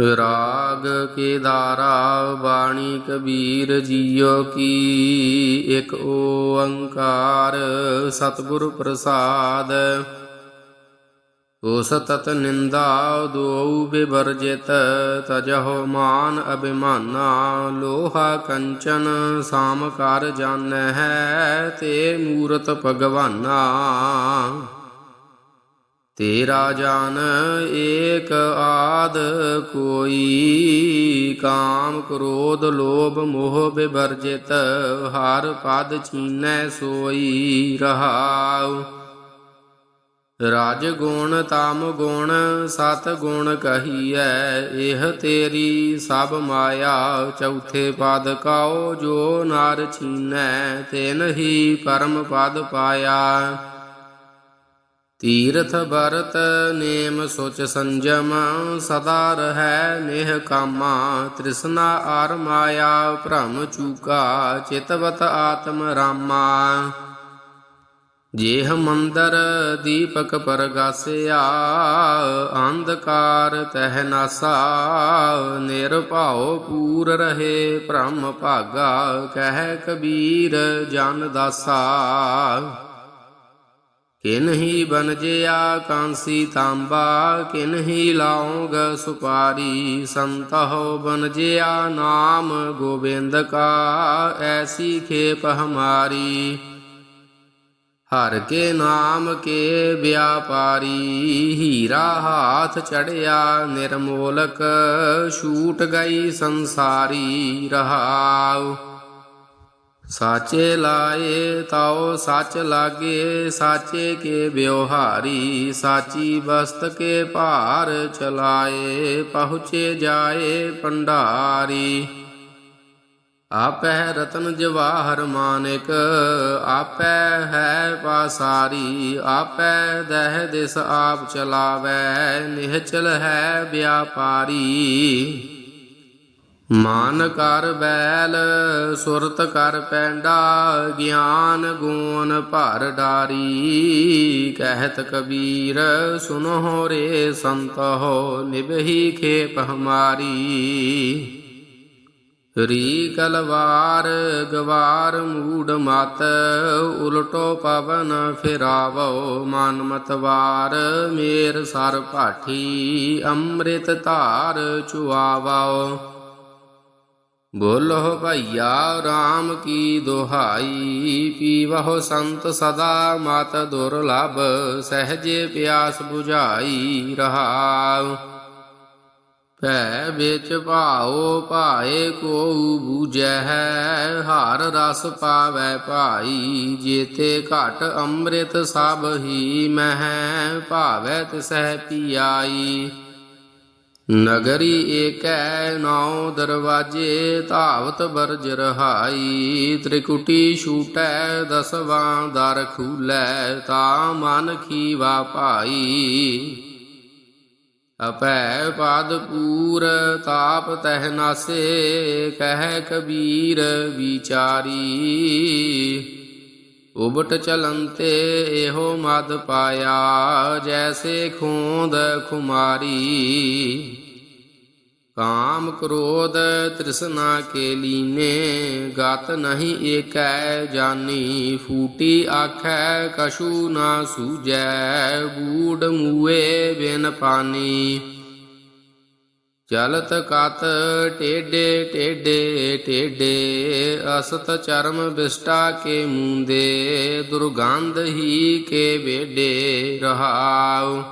ਰਾਗ ਕੇਦਾਰਾ ਬਾਣੀ ਕਬੀਰ ਜੀਓ ਕੀ। ਇੱਕ ਓੰਕਾਰ ਸਤਿਗੁਰ ਪ੍ਰਸਾਦ। ਉਸ ਤਤ ਨਿੰਦਾ ਦੁਉ ਬਿਵਰਜਿਤ। ਤਜਹੁ ਮਾਨ ਅਭਿਮਾਨਾ ਲੋਹਾ ਕੰਚਨ। ਸਾਮ ਕਰ ਜਾਣੈ ਤੇ ਮੂਰਤ ਭਗਵਾਨਾ। ਤੇਰਾ ਜਾਨ ਏਕ ਆਦ ਕੋਈ, ਕਾਮ ਕ੍ਰੋਧ ਲੋਭ ਮੋਹ ਬਿਵਰਜਿਤ, ਹਰ ਪਦ ਚੀਨੈ ਸੋਈ ਰਹਾਉ। ਰਾਜ ਗੁਣ ਤਾਮ ਗੁਣ, ਸਤ ਗੁਣ ਕਹੀਐ, ਇਹ ਤੇਰੀ ਸਭ ਮਾਇਆ, ਚੌਥੇ ਪਦ ਕਾਓ ਜੋ ਨਰ ਚੀਨੈ, ਤਿਨ ਹੀ ਪਰਮ ਪਦ ਪਾਇਆ। ਤੀਰਥ ਬਰਤ ਨੇਮ ਸੁਚ ਸੰਜਮ, ਸਦਾ ਰਹੈ ਨੇਹ ਕਾਮਾ, ਤ੍ਰਿਸ਼ਨਾ ਆਰ ਮਾਇਆ, ਭ੍ਰਮ ਚੂਕਾ, ਚਿਤਵਤ ਆਤਮ ਰਾਮਾ। ਜੇਹ ਮੰਦਰ ਦੀਪਕ ਪਰਗਾਸਿਆ, ਅੰਧਕਾਰ ਤਹਿ ਨਾਸਾ, ਨਿਰਭਉ ਪੂਰ ਰਹੇ ਭ੍ਰਮ ਭਾਗਾ, ਕਹਿ ਕਬੀਰ ਜਨ ਦਾਸਾ। ਕਿਨਹੀ ਬਨਜਿਆ ਕਾਂਸੀ ਤਾਂਬਾ ਕਿਨਹੀ ਲਾਉਂਗ ਸੁਪਾਰੀ ਸੰਤਹੁ ਬਨਜਿਆ ਨਾਮ ਗੋਬਿੰਦ ਕਾ, ਐਸੀ ਖੇਪ ਹਮਾਰੀ। ਹਰ ਕੇ ਨਾਮ ਕੇ ਵਿਆਪਾਰੀ, ਹੀਰਾ ਹਾਥ ਚੜਿਆ ਨਿਰਮੋਲਕ, ਛੂਟ ਗਈ ਸੰਸਾਰੀ, ਰਹਾਉ। ਸਾਚੇ ਲਾਏ ਤਾਉ ਸੱਚ ਲਾਗੇ, ਸਾਚੇ ਕੇ ਵਿਵਹਾਰੀ, ਸਾਚੀ ਬਸਤ ਕੇ ਭਾਰ ਚਲਾਏ, ਪਹੁੰਚੇ ਜਾਏ ਪੰਡਾਰੀ। ਆਪੈ ਰਤਨ ਜਵਾਹਰ ਮਾਨਿਕ, ਆਪੈ ਹੈ ਪਾਸਾਰੀ, ਆਪੈ ਦਹਿ ਦਿਸ ਆਪ ਚਲਾਵੈ, ਨਿਹਚਲ ਹੈ ਵਿਆਪਾਰੀ। ਮਾਨ ਕਰ ਬੈਲ ਸੁਰਤ ਕਰ ਪੈਂਡਾ, ਗਿਆਨ ਗੂਨ ਭਰ ਡਾਰੀ। ਕਹਿਤ ਕਬੀਰ, ਸੁਨੋ ਰੇ ਸੰਤੋ ਨਿਭਹੀ ਖੇਪ ਹਮਾਰੀ। ਰੀ ਕਲਵਾਰ, ਗਵਾਰ ਮੂੜ ਮਤ, ਉਲਟੋ ਪਵਨ ਫਿਰਾਵੋ, ਮਨ ਮਤਵਾਰ ਮੇਰ ਸਰ ਭਾਠੀ, ਅੰਮ੍ਰਿਤ ਧਾਰ ਚੁਆਵੋ। ਬੋਲੋ ਭਈਆ RAM ਕੀ ਦੁਹਾਈ? ਪੀਵਹੁ ਸੰਤ ਸਦਾ, ਮਤ ਦੁਰਲਭ ਸਹਜੇ ਪਿਆਸ 부ਝਾਈ ਰਹਾਉ। ਭੈ ਵਿੱਚ ਭਾਉ, ਭਾਏ ਕੋ ਬੂਝੈ ਹਰ ਰਸ ਪਾਵੈ ਭਾਈ ਜੇਤੇ ਘਟ ਅੰਮ੍ਰਿਤ ਸਭ ਹੀ ਮਹਿ, ਭਾਵੈ ਤਿਸਹਿ ਪੀਆਈ। ਨਗਰੀ ਏਕੈ ਨੌ ਦਰਵਾਜੇ, ਧਾਵਤ ਬਰਜ ਰਹਾਈ। ਤ੍ਰਿਕੁਟੀ ਛੂਟੈ, ਦਸਵਾਂ ਦਰ ਖੂਲੈ, ਤਾ ਮਨ ਖੀਵਾ ਭਾਈ। ਅਪੈ ਪਾਦ ਪੂਰ, ਤਾਪ ਤਹਿ ਨਾਸੇ, ਕਹਿ ਕਬੀਰ ਵਿਚਾਰੀ। ਉਬਟ ਚਲੰਤੇ ਇਹੋ ਮਦ ਪਾਇਆ, ਜੈਸੇ ਖੂੰਦ ਖੁਮਾਰੀ। ਕਾਮ ਕ੍ਰੋਧ ਤ੍ਰਿਸ਼ਨਾ ਕੇ ਲੀਨੇ, ਗਤ ਨਹੀਂ ਏਕੈ ਜਾਨੀ। ਫੂਟੀ ਆਖੈ ਕਛੂ ਨਾ ਸੂਜੈ ਬੂੜ ਮੂਏ ਬਿਨ ਪਾਨੀ। ਚਲਤ ਕਤ ਟੇਡੇ ਟੇਡੇ ਟੇਡੇ, ਅਸਤ ਚਰਮ ਬਿਸਟਾ ਕੇ ਮੂੰਦੇ, ਦੁਰਗੰਧ ਹੀ ਕੇ ਵੇਡੇ ਰਹਾਉ।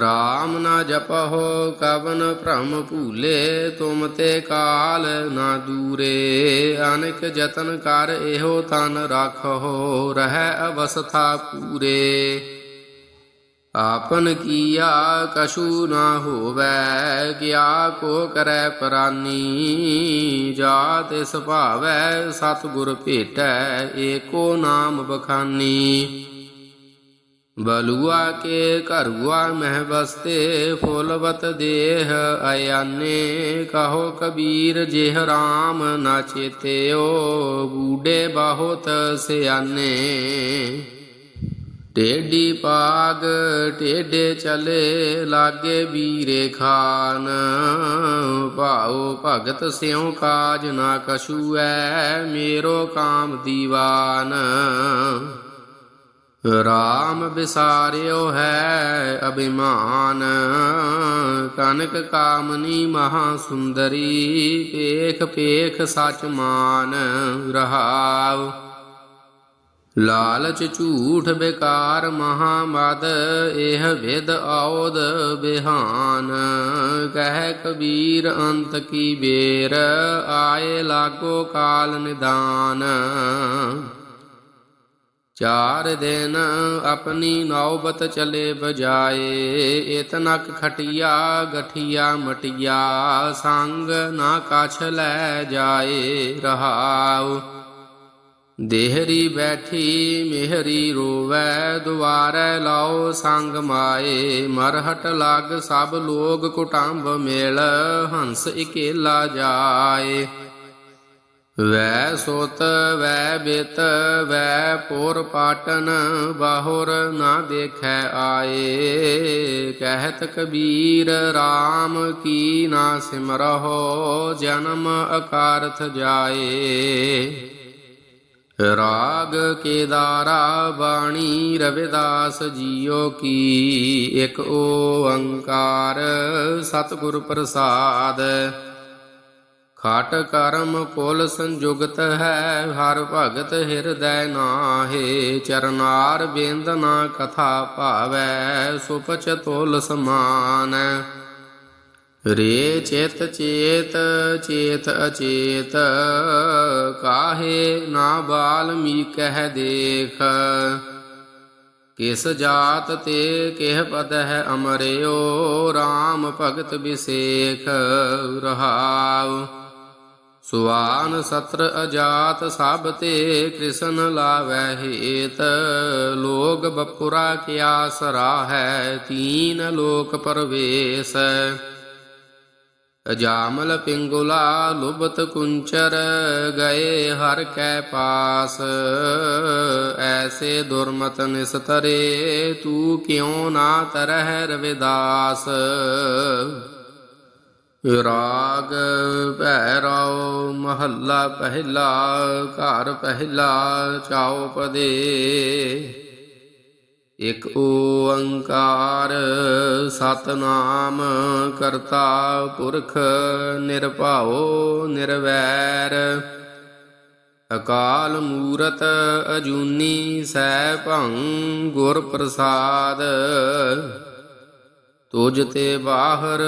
ਰਾਮ ਨਾ ਜਪਹੁ, ਕਵਨ ਭ੍ਰਮ ਭੂਲੇ, ਤੁਮ ਤੇ ਕਾਲ ਨਾ ਦੂਰੇ। ਅਨੇਕ ਯਤਨ ਕਰ, ਇਹੋ ਤਨ ਰਾਖੋ ਰਹਿ ਅਵਸਥਾ ਪੂਰੇ। ਆਪਨ ਕੀਆ ਕਛੂ ਨਾ ਹੋਵੈ, ਕਿਆ ਕੋ ਕਰੈ ਪ੍ਰਾਨੀ ਜਾ ਤਿਸ ਭਾਵੈ, ਸਤਿਗੁਰ ਭੇਟੈ, ਏਕੋ ਨਾਮ ਬਖਾਨੀ। ਬਲੂਆ ਕੇ ਘਰੁਆ ਮਹਿ ਬਸਤੇ ਫੁੱਲਵਤ ਦੇਹ ਆਯਾਨੇ ਕਹੋ ਕਬੀਰ ਜਿਹ ਰਾਮ ਨਾ ਚੇਤਿਓ ਬੂਡੇ ਬਹੁਤ ਸਿਆਨੇ। ਟੇਡੀ ਪਾਗ ਟੇਡੇ ਚਲੇ ਲਾਗੇ ਵੀਰੇ ਖਾਨ। ਭਾਉ ਭਗਤ ਸਿਉ ਕਾਜ ਨਾ ਕਛੂ ਐ ਮੇਰੋ ਕਾਮ ਦੀਵਾਨ। ਰਾਮ ਵਿਸਾਰਿਓ ਹੈ ਅਭਿਮਾਨ, ਕਨਕ ਕਾਮਨੀ ਮਹਾ ਸੁੰਦਰੀ ਪੇਖ ਪੇਖ ਸਚ ਮਾਨ ਰਹਾਉ। ਲਾਲਚ ਝੂਠ ਬੇਕਾਰ ਮਹਾ ਮਦ ਇਹ ਵਿਦ ਆਉਦ ਬਿਹਾਨ। ਕਹਿ ਕਬੀਰ ਅੰਤ ਕੀ ਬੇਰ, ਆਏ ਲਾਗੋ ਕਾਲ ਨਿਦਾਨ। ਚਾਰ ਦਿਨ ਆਪਣੀ ਨੌਬਤ ਚਲੇ ਬਜਾਏ ਇਤਨਕ ਖਟਿਆ, ਗਠਿਆ ਮਟਿਆ। ਸੰਗ ਨਾ ਕਛ ਲੈ ਜਾਏ ਰਹਾਉ। ਦੇਹਰੀ ਬੈਠੀ ਮਿਹਰੀ ਰੋਵੈ, ਦੁਆਰੈ ਲਾਓ ਸੰਗ ਮਾਏ। ਮਰਹਟ ਲਗ ਸਭ ਲੋਗ ਕੁਟੰਬ ਮੇਲ, ਹੰਸ ਇਕੇਲਾ ਜਾਏ। ਵੈ ਸੋਤ, ਵੈ ਬਿਤ, ਵੈ ਪੋਰ ਪਾਟਨ, ਬਾਹੁਰ ਨਾ ਦੇਖੈ ਆਏ। ਕਹਿਤ ਕਬੀਰ RAM ਕੀ ਨਾ ਸਿਮਰਹੁ, ਜਨਮ ਅਕਾਰਥ ਜਾਏ। ਰਾਗ ਕੇਦਾਰਾ ਬਾਣੀ ਰਵਿਦਾਸ ਜੀਓ ਕੀ, ਇੱਕ ਓੰਕਾਰ ਸਤਿਗੁਰ ਪ੍ਰਸਾਦ। ਖਾਟ ਕਰਮ ਪੁਲ ਸੰਜੁਗਤ ਹੈ, ਹਰ ਭਗਤ ਹਿਰਦੈ ਨਾਹੇ, ਚਰਨਾਰ ਬਿੰਦ ਕਥਾ ਭਾਵੈ ਸੁਪਚ ਤੋਲ ਸਮਾਨ। ਰੇ ਚੇਤ ਚੇਤ ਚੇਤ ਅਚੇਤ, ਕਾਹੇ ਨਾ ਬਾਲਮੀ ਕਹਿ ਦੇਖ। ਕਿਸ ਜਾਤ ਤੇ ਕਿਹ ਪਦ ਹੈ ਅਮਰਿਓ RAM ਭਗਤ ਵਿਸੇਖ ਰਹਾਉ। ਸੁਆਨ ਸਤਰ ਅਜਾਤ ਸਭ ਤੇ ਕ੍ਰਿਸ਼ਨ ਲਾਵੈ ਹੇਤ, ਲੋਗ ਬਪੁਰਾ ਕਿਆ ਸਰਾ ਹੈ ਤੀਨ ਲੋਕ ਪਰਵੇਸ। ਅਜਾਮਲ ਪਿੰਗੁਲਾ ਲੁਬਤ ਕੁੰਚਰ, ਗਏ ਹਰ ਕੈ ਪਾਸ। ਐਸੇ ਦੁਰਮਤ ਨਿਸਤਰੇ, ਤੂੰ ਕਿਉ ਨਾ ਤਰਹਿ ਰਵਿਦਾਸ? ਰਾਗ ਭੈਰਵ ਮਹੱਲਾ ਪਹਿਲਾ, ਘਰ ਪਹਿਲਾ ਚੌਪਦੇ ਇਕ ਓੰਕਾਰ ਸਤਨਾਮ ਕਰਤਾ ਪੁਰਖ ਨਿਰਭਾਓ ਨਿਰਵੈਰ। ਅਕਾਲ ਮੂਰਤ ਅਜੂਨੀ ਸੈ ਭੰ ਗੁਰ ਪ੍ਰਸਾਦ। ਤੁਜ ਤੇ ਬਾਹਰ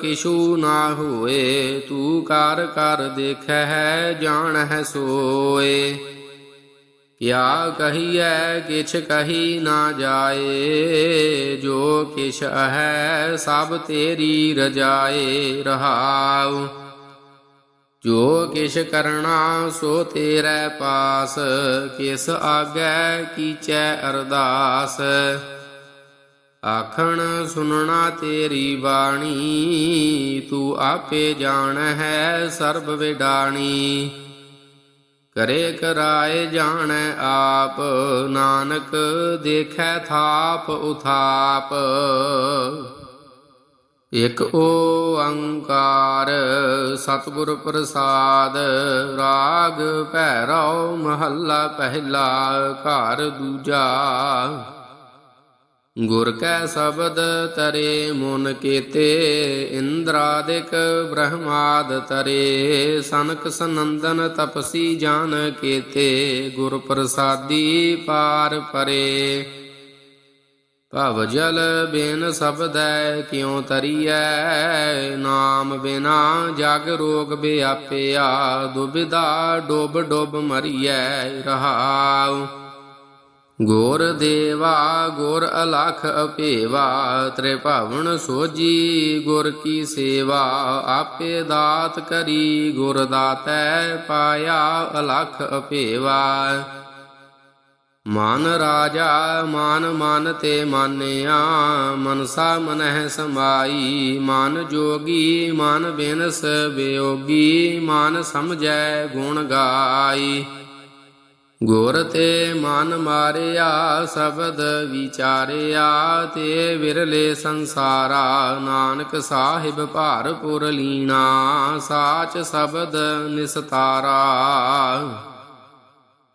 ਕਿਛੂ ਨਾ ਹੋਏ, ਤੂੰ ਕਰ ਕਰ ਦੇਖੈ ਜਾਣ ਹੈ ਸੋਏ। ਕਿਆ ਕਹੀਐ, ਕਿਛ ਕਹੀ ਨਾ ਜਾਏ। ਜੋ ਕਿਛ ਹੈ ਸਭ ਤੇਰੀ ਰਜਾਏ ਰਹਾਉ। ਜੋ ਕਿਛ ਕਰਣਾ, ਸੋ ਤੇਰੇ ਪਾਸ। ਕਿਸ ਆਗੈ ਕੀਚੈ ਅਰਦਾਸ। ਆਖਣ ਸੁਨਣਾ ਤੇਰੀ ਬਾਣੀ। ਤੂੰ ਆਪੇ ਜਾਣ ਹੈ ਸਰਬ ਵਿਡਾਣੀ। ਕਰੇ ਕਰਾਏ ਜਾਣੈ ਆਪ, ਨਾਨਕ ਦੇਖੈ ਥਾਪ ਉਥਾਪ। ਇਕ ਓੰਕਾਰ ਸਤਿਗੁਰ ਪ੍ਰਸਾਦ, ਰਾਗ ਭੈਰਵ ਮਹੱਲਾ ਪਹਿਲਾ ਘਰ ਦੂਜਾ। ਗੁਰ ਕੈ ਸ਼ਬਦ ਤਰੇ, ਮਨ ਕੀਤੇ ਇੰਦਰਾਦਿਕ ਬ੍ਰਹਮਾਦ ਤਰੇ। ਸਨਕ ਸਨੰਦਨ ਤਪਸੀ ਜਾਨ ਕੀਤੇ, ਗੁਰ ਪ੍ਰਸਾਦੀ ਪਾਰ ਪਰੇ। ਭਵ ਜਲ ਬਿਨ ਸਬਦੈ ਕਿਉ ਤਰੀਐ? ਨਾਮ ਬਿਨਾ ਜਗ ਰੋਗ ਬਿਆਪਿਆ ਦੁਬਿਧਾ ਡੋਬ ਡੋਬ ਮਰੀਐ, ਰਹਾਉ। ਗੁਰ ਦੇਵਾ, ਗੁਰ ਅਲਖ ਅਪੇਵਾ, ਤ੍ਰਿਭਵਨ ਸੋਜੀ, ਗੁਰ ਕੀ ਸੇਵਾ, ਆਪੇ ਦਾਤ ਕਰੀ, ਗੁਰ ਦਾਤੈ ਪਾਇਆ, ਅਲਖ ਅਪੇਵਾ। ਮਨ ਰਾਜਾ, ਮਨ ਮਨ ਤੇ ਮਾਨਿਆ, ਮਨਸਾ ਮਨਹਿ ਸਮਾਈ ਮਨ ਜੋਗੀ, ਮਨ ਬਿਨਸ ਬਿਯੋਗੀ ਮਨ ਸਮਝੈ ਗੁਣ ਗਾਈ। ਗੁਰ ਤੇ ਮਨ ਮਾਰਿਆ, ਸ਼ਬਦ ਵਿਚਾਰਿਆ ਤੇ ਵਿਰਲੇ ਸੰਸਾਰਾ। ਨਾਨਕ ਸਾਹਿਬ ਭਾਰਪੁਰ ਲੀਣਾ ਸਾਚ ਸ਼ਬਦ ਨਿਸਤਾਰਾ।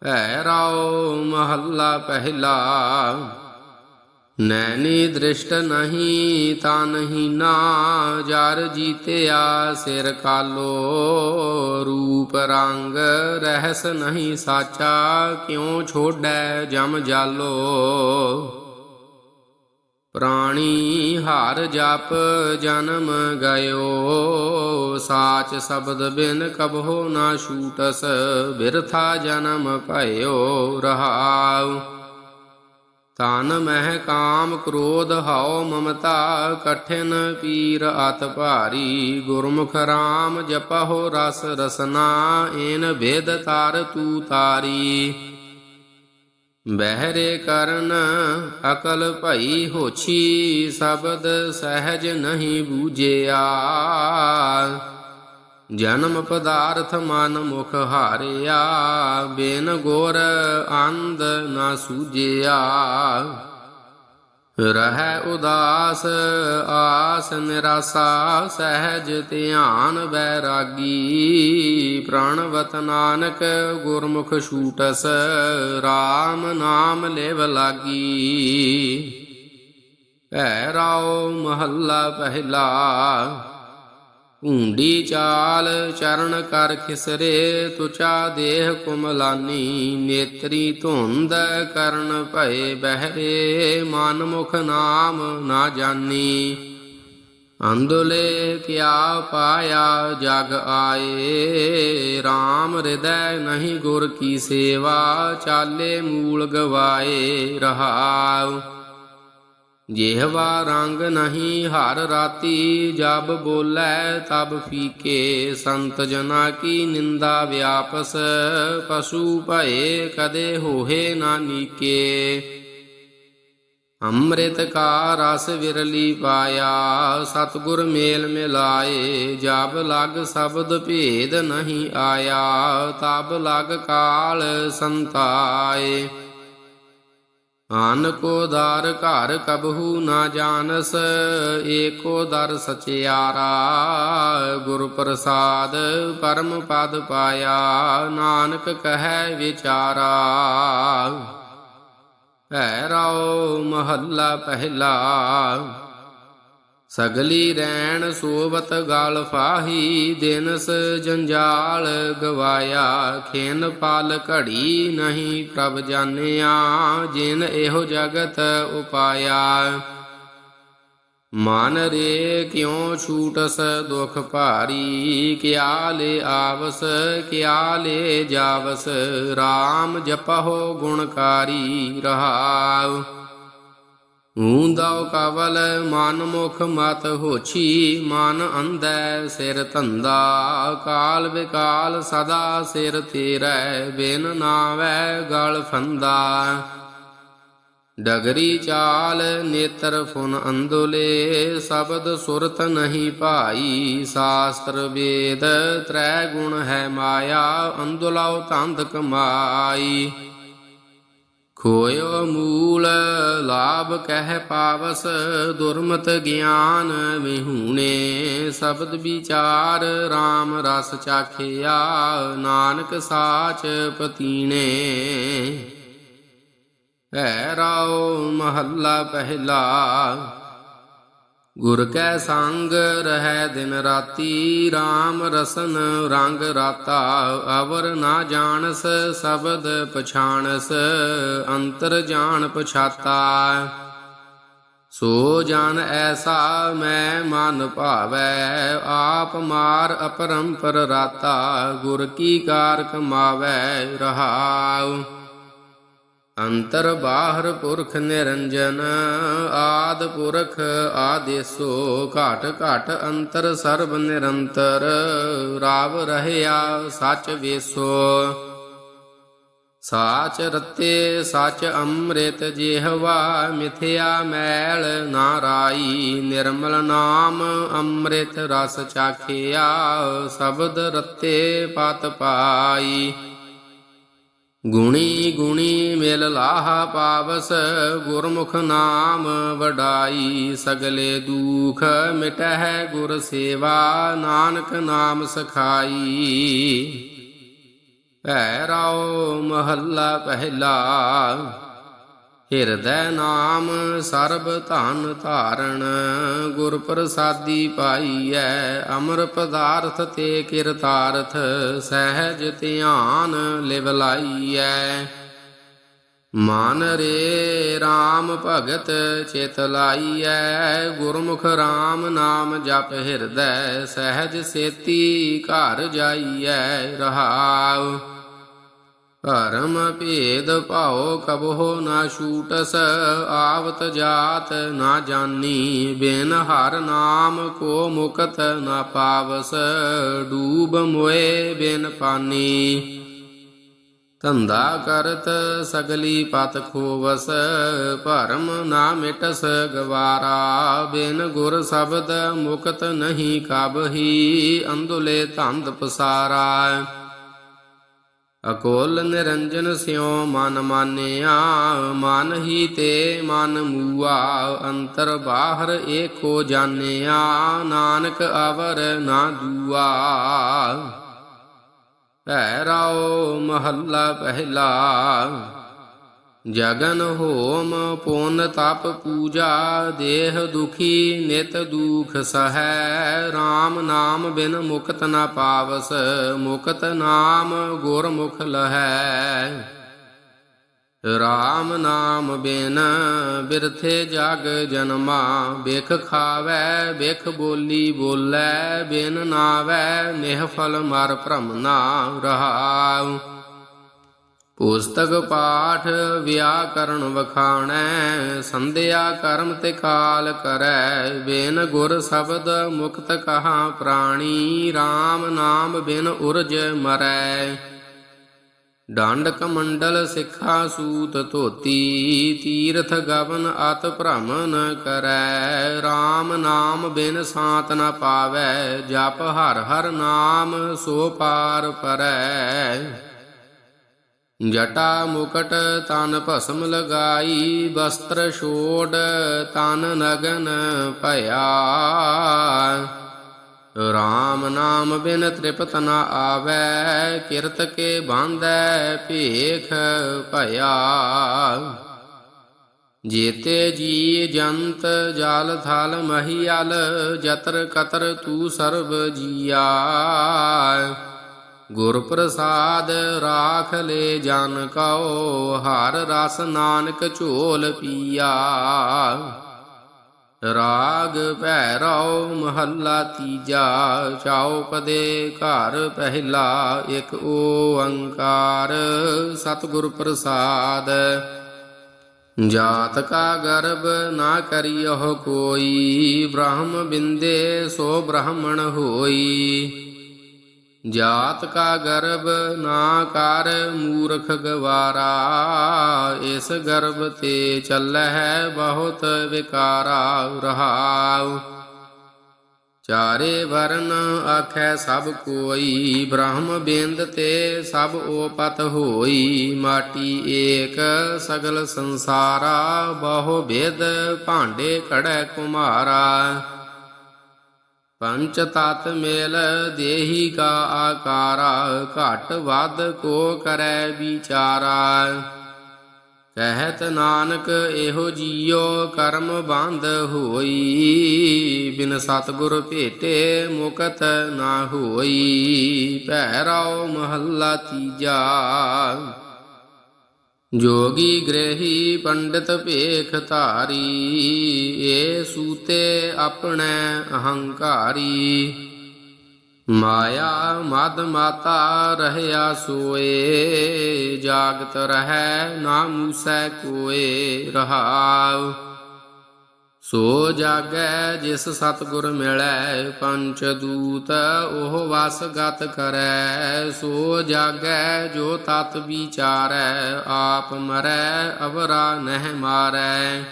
ਭੈ ਰਾਓ ਮਹੱਲਾ ਪਹਿਲਾ। ਨੈਣੀ ਦ੍ਰਿਸ਼ਟ ਨਹੀਂ ਤਾਂ ਨਹੀਂ ਨਾ, ਜਰ ਜੀਤਿਆ ਸਿਰ ਕਾਲੋ, ਰੂਪ ਰੰਗ ਰਹਿਸ ਨਹੀਂ ਸਾਚਾ, ਕਿਉ ਛੋੜੈ ਜਮ ਜਾਲੋ? ਪ੍ਰਾਣੀ ਹਰ ਜਪ ਜਨਮ ਗਇਓ, ਸਾਚ ਸ਼ਬਦ ਬਿਨ ਕਬਹੋ ਨਾ ਛੂਟਸ, ਬਿਰਥਾ ਜਨਮ ਭਇਓ, ਰਹਾਉ। ਤਨ ਮਹਿ ਕਾਮ ਕ੍ਰੋਧ ਹਉ ਮਮਤਾ ਕਠਿਨ ਪੀਰ ਅਤ ਭਾਰੀ, ਗੁਰਮੁਖ ਰਾਮ ਜਪਹੁ ਰਸ ਰਸਨਾ, ਏਨ ਵੇਦ ਤਾਰ ਤੂ ਤਾਰੀ। ਬਹਿਰੇ ਕਰਨ ਅਕਲ ਭਈ ਹੋਛੀ, ਸ਼ਬਦ ਸਹਿਜ ਨਹੀਂ ਬੂਝਿਆ। ਜਨਮ ਪਦਾਰਥ ਮਨ ਮੁਖ ਹਾਰਿਆ, ਬਿਨ ਗੋਰ ਅੰਧ ਨਾ ਸੂਝਿਆ। ਰਹਿ ਉਦਾਸ, ਆਸ ਨਿਰਾਸਾ, ਸਹਿਜ ਧਿਆਨ ਵੈਰਾਗੀ। ਪ੍ਰਣਵਤ ਨਾਨਕ, ਗੁਰਮੁਖ ਛੂਟਸ RAM ਨਾਮ ਲੇਵ ਲਾਗੀ। ਭੈ ਰਾਓ ਮਹੱਲਾ ਪਹਿਲਾ। ਢੂੰਡੀ ਚਾਲ ਚਰਨ ਕਰ ਖਿਸਰੇ, ਤੁਚਾ ਦੇਹ ਕੁਮਲਾਨੀ, ਨੇਤਰੀ ਧੁੰਦ ਕਰਨ ਭਏ ਬਹਿਰੇ ਮਨ ਮੁਖ ਨਾਮ ਨਾ ਜਾਣੀ ਅੰਦੁਲੇ ਕਿਆ ਪਾਇਆ ਜਗ ਆਏ RAM ਹਿਰਦੈ ਨਹੀਂ ਗੁਰ ਕੀ ਸੇਵਾ, ਚਾਲੇ ਮੂਲ ਗਵਾਏ ਰਹਾਉ। ਜਿਹਵਾ ਰੰਗ ਨਹੀਂ ਹਰ ਰਾਤੀ ਜਬ ਬੋਲੇ ਤਬ ਫੀਕੇ। ਸੰਤ ਜਨਾ ਕੀ ਨਿੰਦਾ ਵਿਆਪਸ, ਪਸ਼ੂ ਭਏ ਕਦੇ ਹੋਏ ਨਾ ਨੀਕੇ। ਅੰਮ੍ਰਿਤ ਕਾ ਰਸ ਵਿਰਲੀ ਪਾਇਆ, ਸਤਗੁਰ ਮੇਲ ਮਿਲਾਏ। ਜਬ ਲਗ ਸ਼ਬਦ ਭੇਦ ਨਹੀਂ ਆਇਆ, ਤਬ ਲਗ ਕਾਲ ਸੰਤਾਏ। ਆਨ ਕੋ ਦਰ ਘਰ ਕਬਹੂ ਨਾ ਜਾਣਸ, ਏਕੋ ਦਰ ਸਚਿਆਰਾ, ਗੁਰ ਪ੍ਰਸਾਦ ਪਰਮ ਪਦ ਪਾਇਆ, ਨਾਨਕ ਕਹੈ ਵਿਚਾਰਾ। ਹੈ ਰਾਓ ਮਹੱਲਾ ਪਹਿਲਾ ਸਗਲੀ ਰੈਣ ਸੋਵਤ ਗਲ ਫਾਹੀ, ਦਿਨਸ ਜੰਜਾਲ ਗਵਾਇਆ, ਖੇਨ ਪਾਲ ਘੜੀ ਨਹੀਂ ਪ੍ਰਭ ਜਾਣਿਆ, ਜਿਨ ਇਹੋ ਜਗਤ ਉਪਾਇਆ। ਮਨ ਰੇ ਕਿਉ ਛੂਟਸ ਦੁਖ ਭਾਰੀ, ਕਿਆ ਲੈ ਆਵਸ, ਕਿਆ ਲੈ ਜਾਵਸ RAM ਜਪਹੁ ਗੁਣਕਾਰੀ ਰਹਾਉ। ਊਂਦਾਉ ਕਵਲ ਮਨ ਮੁਖ ਮਤ ਹੋਛੀ, ਮਨ ਅੰਧੈ ਸਿਰ ਧੰਦਾ, ਕਾਲ ਵਿਕਾਲ ਸਦਾ ਸਿਰ ਤੇਰੈ, ਬਿਨ ਨਾਵੈ ਗਲ ਫੰਦਾ। ਡਗਰੀ ਚਾਲ ਨੇਤਰ ਫੁਨ ਅੰਦੋਲੇ, ਸ਼ਬਦ ਸੁਰਤ ਨਹੀਂ ਭਾਈ, ਸ਼ਾਸਤਰ ਵੇਦ ਤ੍ਰੈ ਗੁਣ ਹੈ ਮਾਇਆ, ਅੰਦੋਲਾਉ ਤੰਦ ਕਮਾਈ। ਖੋਇਓ ਮੂਲ ਲਾਭ ਕਹਿ ਪਾਵਸ, ਦੁਰਮਤ ਗਿਆਨ ਵਿਹੂਣੇ। ਸ਼ਬਦ ਵਿਚਾਰ RAM ਰਸ ਚਾਖਿਆ, ਨਾਨਕ ਸਾਚ ਪਤੀਣੇ। ਹੈ ਰਾਓ ਮਹੱਲਾ ਪਹਿਲਾ ਗੁਰ ਕੈ ਸੰਗ ਰਹਿ ਦਿਨ ਰਾਤੀ RAM ਰਸਨ ਰੰਗ ਰਾਤਾ। ਅਵਰ ਨਾ ਜਾਣਸ, ਸ਼ਬਦ ਪਛਾਣਸ, ਅੰਤਰ ਜਾਣ ਪਛਾਤਾ। ਸੋ ਜਨ ਐਸਾ ਮੈਂ ਮਨ ਭਾਵੈ, ਆਪ ਮਾਰ ਅਪਰੰਪਰ ਰਾਤਾ। ਗੁਰ ਕੀ ਕਾਰ ਕਮਾਵੈ ਰਹਾਉ। ਅੰਤਰ ਬਾਹਰ ਪੁਰਖ ਨਿਰੰਜਨ, ਆਦ ਪੁਰਖ ਆਦੇਸੋ, ਘਾਟ ਘਟ ਅੰਤਰ ਸਰਬ ਨਿਰੰਤਰ, ਰਾਵ ਰਹਿਆ ਸਚ ਵੇਸੋ। ਸਾਚ ਰਤੇ, ਸਚ ਅੰਮ੍ਰਿਤ ਜਿਹਵਾ, ਮਿਥਿਆ ਮੈਲ ਨਾਰਾਈ ਨਿਰਮਲ ਨਾਮ ਅੰਮ੍ਰਿਤ ਰਸ ਚਾਖਿਆ, ਸ਼ਬਦ ਰਤੇ ਪਤ ਪਾਈ। ਗੁਣੀ ਗੁਣੀ ਮਿਲ ਲਾਹਾ ਪਾਵਸ, ਗੁਰਮੁਖ ਨਾਮ ਵਡਾਈ, ਸਗਲੇ ਦੁਖ ਮਿਟਹਿ ਗੁਰ ਸੇਵਾ, ਨਾਨਕ ਨਾਮ ਸਖਾਈ। ਭੈ ਰਾਓ ਮਹੱਲਾ ਪਹਿਲਾ ਹਿਰਦੈ ਨਾਮ ਸਰਬ ਧਨ ਧਾਰਣ, ਗੁਰ ਪ੍ਰਸਾਦੀ ਪਾਈਐ, ਅਮਰ ਪਦਾਰਥ ਤੇ ਕਿਰਤਾਰਥ, ਸਹਿਜ ਧਿਆਨ ਲਿਵ ਲਾਈਐ। ਮਨ ਰੇ RAM ਭਗਤ ਚਿਤ ਲਾਈਐ, ਗੁਰਮੁਖ RAM ਨਾਮ ਜਪ ਹਿਰਦੈ, ਸਹਿਜ ਸੇਤੀ ਘਰ ਜਾਈਐ, ਰਹਾਉ। ਧਰਮ ਭੇਦ ਭਾਉ ਕਬਹੁ ਨਾ ਛੂਟਸ, ਆਵਤ ਜਾਤ ਨਾ ਜਾਨੀ, ਬਿਨ ਹਰ ਨਾਮ ਕੋ ਮੁਕਤ ਨਾ ਪਾਵਸ, ਡੂਬ ਮੋਏ ਬਿਨ ਪਾਨੀ। ਧੰਦਾ ਕਰਤ ਸਗਲੀ ਪਤ ਖੋਵਸ, ਭਰਮ ਨਾ ਮਿਟਸ ਗਵਾਰਾ, ਬਿਨ ਗੁਰ ਸ਼ਬਦ ਮੁਕਤ ਨਹੀਂ ਕਬਹੀ ਅੰਧੁਲੇ ਧੰਦ ਪਸਾਰਾ। ਅਕੋਲ ਨਿਰੰਜਨ ਸਿਉ ਮਨ ਮਾਨਿਆ, ਮਨ ਹੀ ਤੇ ਮਨ ਮੂਆ, ਅੰਤਰ ਬਾਹਰ ਏਕੋ ਜਾਣਿਆ, ਨਾਨਕ ਅਵਰ ਨਾ ਦੂਆ। ਭੈ ਰਾਓ ਮਹੱਲਾ ਪਹਿਲਾ। ਜਗਨ ਹੋਮ ਪੁੰਨ ਤਪ ਪੂਜਾ, ਦੇਹ ਦੁਖੀ ਨਿਤ ਦੁਖ ਸਹੈ। RAM ਨਾਮ ਬਿਨ ਮੁਕਤ ਨ ਪਾਵਸ, ਮੁਕਤ ਨਾਮ ਗੁਰ ਮੁਖ ਲਹੈ। RAM ਨਾਮ ਬਿਨ ਬਿਰਥੇ ਜਗ ਜਨਮਾ, ਬਿਖ ਖਾਵੈ, ਬਿਖ ਬੋਲੀ ਬੋਲੇ, ਬਿਨ ਨਾਵੈ ਨਿਹਫਲ ਮਰ ਭ੍ਰਮ ਨਾ ਰਹਾਉ। ਪੁਸਤਕ ਪਾਠ ਵਿਆਕਰਣ ਵਖਾਣੈ, ਸੰਧਿਆ ਕਰਮ ਤੇ ਕਾਲ ਕਰੈ, ਬਿਨ ਗੁਰ ਸ਼ਬਦ ਮੁਕਤ ਕਹਾ ਪ੍ਰਾਣੀ RAM ਨਾਮ ਬਿਨ ਉਰਜ ਮਰੈ। ਡੰਡ ਕਮੰਡਲ ਸਿੱਖਾ ਸੂਤ ਧੋਤੀ, ਤੀਰਥ ਗਵਨ ਅਤ ਭ੍ਰਮ ਕਰੈ RAM ਨਾਮ ਬਿਨ ਸਾਤ ਨ ਪਾਵੈ, ਜਪ ਹਰ ਹਰ ਨਾਮ ਸੋ ਪਾਰ ਪਰੈ। ਜਟਾ ਮੁਕਟ ਤਨ ਭਸਮ ਲਗਾਈ, ਵਸਤਰ ਛੋੜ ਤਨ ਨਗਨ ਭਇਆ। RAM ਨਾਮ ਬਿਨ ਤ੍ਰਿਪਤ ਨ ਆਵੈ, ਕਿਰਤ ਕੇ ਬਾਂਧੈ ਭੇਖ ਭਇਆ। ਜੀਤੇ ਜੀ ਜੰਤ ਜਾਲ ਥਲ ਮਹੀਲ ਜਤਰ ਕਤਰ ਤੂ ਸਰਬ ਜੀਆ। ਗੁਰ ਪ੍ਰਸਾਦ ਰਾਖ ਲੈ ਜਨ ਕਉ, ਹਰ ਰਸ ਨਾਨਕ ਝੋਲ ਪੀਆ। ਰਾਗ ਭੈਰਵ ਮਹੱਲਾ ਤੀਜਾ ਪਦੇ ਘਰ ਪਹਿਲਾ ਇੱਕ ਓੰਕਾਰ। ਸਤਿਗੁਰ ਪ੍ਰਸਾਦ ਜਾਤ ਕਾ ਗਰਭ ਨਾ ਕਰਿਓ ਕੋਈ, ਬ੍ਰਹਮ ਬਿੰਦੇ ਸੋ ਬ੍ਰਾਹਮਣ ਹੋਈ। ਜਾਤ ਕਾ ਗਰਭ ਨਾ ਕਰ ਮੂਰਖ ਗਵਾਰਾ, ਇਸ ਗਰਭ ਤੇ ਚੱਲਹਿ ਬਹੁਤ ਵਿਕਾਰਾ ਰਹਾਉ। ਚਾਰੇ ਵਰਨ ਆਖੈ ਸਭ ਕੋਈ, ਬ੍ਰਹਮ ਬਿੰਦ ਤੇ ਸਭ ਓਪਤ ਹੋਈ, ਮਾਟੀ ਏਕ ਸਗਲ ਸੰਸਾਰਾ, ਬਹੁ ਭੇਦ ਭਾਂਡੇ ਕੜੈ ਕੁਮਾਰਾ। ਪੰਚ ਤਤ ਮੇਲ ਦੇਹੀ ਕਾ ਆਕਾਰਾ, ਘਟ ਵੱਧ ਕੋ ਕਰੈ ਵਿਚਾਰਾ। ਕਹਿਤ ਨਾਨਕ ਇਹੋ ਜੀਉ ਕਰਮ ਬੰਧ ਹੋਈ, ਬਿਨ ਸਤਗੁਰ ਭੇਟੇ ਮੁਕਤ ਨਾ ਹੋਈ। ਭੈਰਵ ਮਹੱਲਾ ਤੀਜਾ। ਜੋਗੀ ਗ੍ਰਹੀ ਪੰਡਿਤ ਭੇਖ ਧਾਰੀ, ਏ ਸੂਤੇ ਆਪਣੇ ਅਹੰਕਾਰੀ। ਮਾਇਆ ਮਦ ਮਾਤਾ ਰਹਿਆ ਸੋਏ, ਜਾਗਤ ਰਹੈ ਨਾ ਮੂਸੈ ਕੋਏ ਰਹਾਉ। ਸੋ ਜਾਗੈ ਜਿਸ ਸਤਗੁਰ ਮਿਲੈ ਪੰਚ ਦੂਤ ਉਹ ਵਸ ਗਤ ਕਰੈ। ਸੋ ਜਾਗੈ ਜੋ ਤਤ ਵਿਚਾਰੈ, ਆਪ ਮਰੈ, ਅਵਰਾ ਨਹਿ ਮਾਰੈ।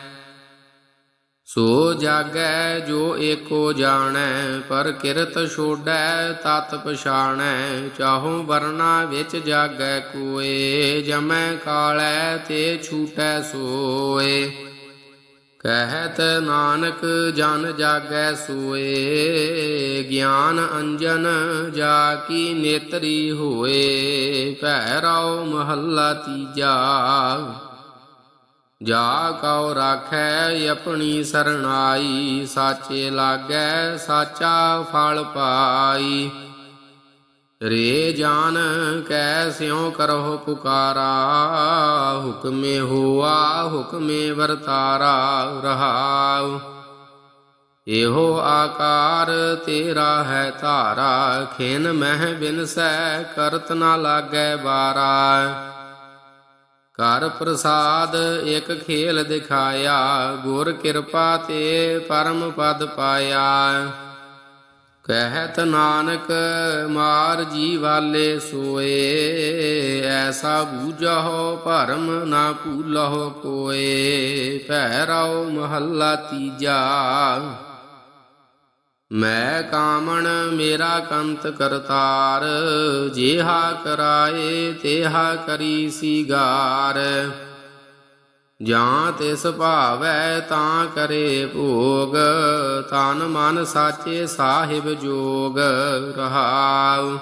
ਸੋ ਜਾਗੈ ਜੋ ਏਕੋ ਜਾਣੈ, ਪਰ ਕਿਰਤ ਛੋੜੈ, ਤਤ ਪਛਾਣੈ। ਚਾਹੋ ਵਰਨਾ ਵਿੱਚ ਜਾਗੈ ਕੋਏ, ਜਮੈ ਕਾਲੈ ਤੇ ਛੂਟੈ ਸੋਏ। ਕਹਿਤ ਨਾਨਕ ਜਨ ਜਾਗੈ ਸੋਏ, ਗਿਆਨ ਅੰਜਨ ਜਾ ਕੀ ਨੇਤਰੀ ਹੋਏ, ਭੈ ਰਾਉ ਮਹੱਲਾ ਤੀਜਾ। ਜਾ ਕਉ ਰਾਖੈ ਆਪਣੀ ਸਰਣਾਈ, ਸਾਚੇ ਲਾਗੈ ਸਾਚਾ ਫਲ ਪਾਈ। ਰੇ ਜਾਨ ਕੈ ਸਿਉ ਕਰਹੁ ਪੁਕਾਰਾ, ਹੁਕਮੇ ਹੋਆ, ਹੁਕਮੇ ਵਰਤਾਰਾ, ਰਹਾਉ। ਇਹੋ ਆਕਾਰ ਤੇਰਾ ਹੈ ਧਾਰਾ, ਖਿਨ ਮਹਿ ਬਿਨਸੈ ਕਰਤ ਨਾ ਲਾਗੈ ਬਾਰਾ। ਕਰ ਪ੍ਰਸਾਦ ਇਕ ਖੇਲ ਦਿਖਾਇਆ, ਗੁਰ ਕਿਰਪਾ ਤੇ ਪਰਮ ਪਦ ਪਾਇਆ। ਕਹਿਤ ਨਾਨਕ ਮਾਰ ਜੀ ਵਾਲੇ ਸੋਏ, ਐਸਾ ਬੂਝਹੁ ਭਰਮ ਨਾ ਭੂਲਹੁ ਕੋਏ ਭੈ ਰਾਉ ਮਹੱਲਾ ਤੀਜਾ। ਮੈਂ ਕਾਮਣ ਮੇਰਾ ਕੰਤ ਕਰਤਾਰ, ਜੇਹਾ ਕਰਾਏ ਤੇਹਾ ਕਰੀ ਸ਼ਿਗਾਰ। ਜਾਂ ਤਿਸ ਭਾਵੈ ਤਾਂ ਕਰੇ ਭੋਗ, ਤਨ ਮਨ ਸਾਚੇ ਸਾਹਿਬ ਜੋਗ ਰਹਾਉ।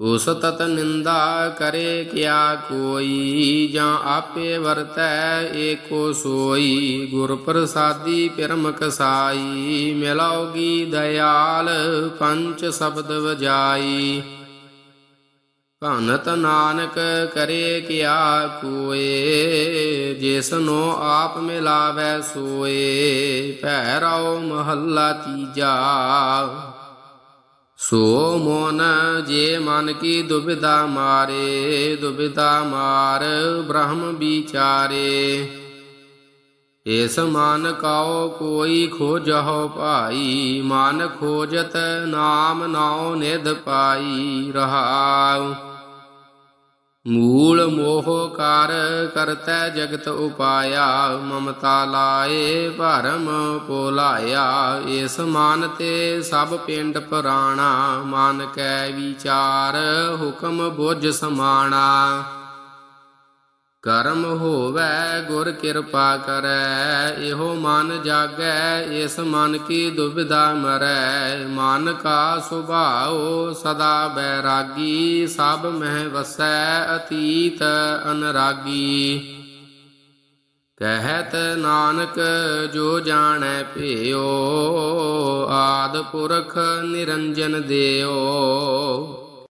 ਉਸ ਤਤ ਨਿੰਦਾ ਕਰੇ ਕਿਆ ਕੋਈ, ਜਾਂ ਆਪੇ ਵਰਤੈ ਏਕੋ ਸੋਈ। ਗੁਰ ਪ੍ਰਸਾਦੀ ਪਿਰਮਕ ਸਾਈ, ਮਿਲਾਉਗੀ ਦਇਆਲ ਪੰਚ ਸ਼ਬਦ ਵਜਾਈ। ਭਨਤ ਨਾਨਕ ਕਰੇ ਕਿਆ ਕੋਏ ਜਿਸਨੋ ਆਪ ਮਿਲਾਵੈ ਸੋਏ ਭੈ ਰਾਉ ਮਹੱਲਾ ਤੀਜਾ। ਸੋ ਮੋਨ ਜੇ ਮਨ ਕੀ ਦੁਬਿਧਾ ਮਾਰੇ, ਦੁਬਿਧਾ ਮਾਰ ਬ੍ਰਹਮ ਵਿਚਾਰੇ। ਇਸ ਮਨ ਕਉ ਕੋਈ ਖੋਜਹੁ ਭਾਈ, ਮਨ ਖੋਜਤ ਨਾਮ ਨਾਉ ਨਿਧ ਪਾਈ ਰਹਾਉ। ਮੂਲ ਮੋਹ ਕਰ ਕਰਤੈ ਜਗਤ ਉਪਾਇਆ, ਮਮਤਾ ਲਾਏ, ਭਰਮ ਪੋਲਾਇਆ। ਇਸ ਮਨ ਤੇ ਸਭ ਪਿੰਡ ਪੁਰਾਣਾ, ਮਨ ਕੈ ਵਿਚਾਰ, ਹੁਕਮ ਬੁੱਝ ਸਮਾਣਾ। ਕਰਮ ਹੋਵੈ ਗੁਰ ਕਿਰਪਾ ਕਰੈ, ਇਹੋ ਮਨ ਜਾਗੈ, ਇਸ ਮਨ ਕੀ ਦੁਬਿਧਾ ਮਰੈ। ਮਨ ਕਾ ਸੁਭਾਉ ਸਦਾ ਬੈਰਾਗੀ, ਸਭ ਮਹਿ ਵਸੈ ਅਤੀਤ ਅਨਰਾਗੀ। ਕਹਿਤ ਨਾਨਕ ਜੋ ਜਾਣੈ ਭਿਓ ਆਦ ਪੁਰਖ ਨਿਰੰਜਨ ਦਿਓ।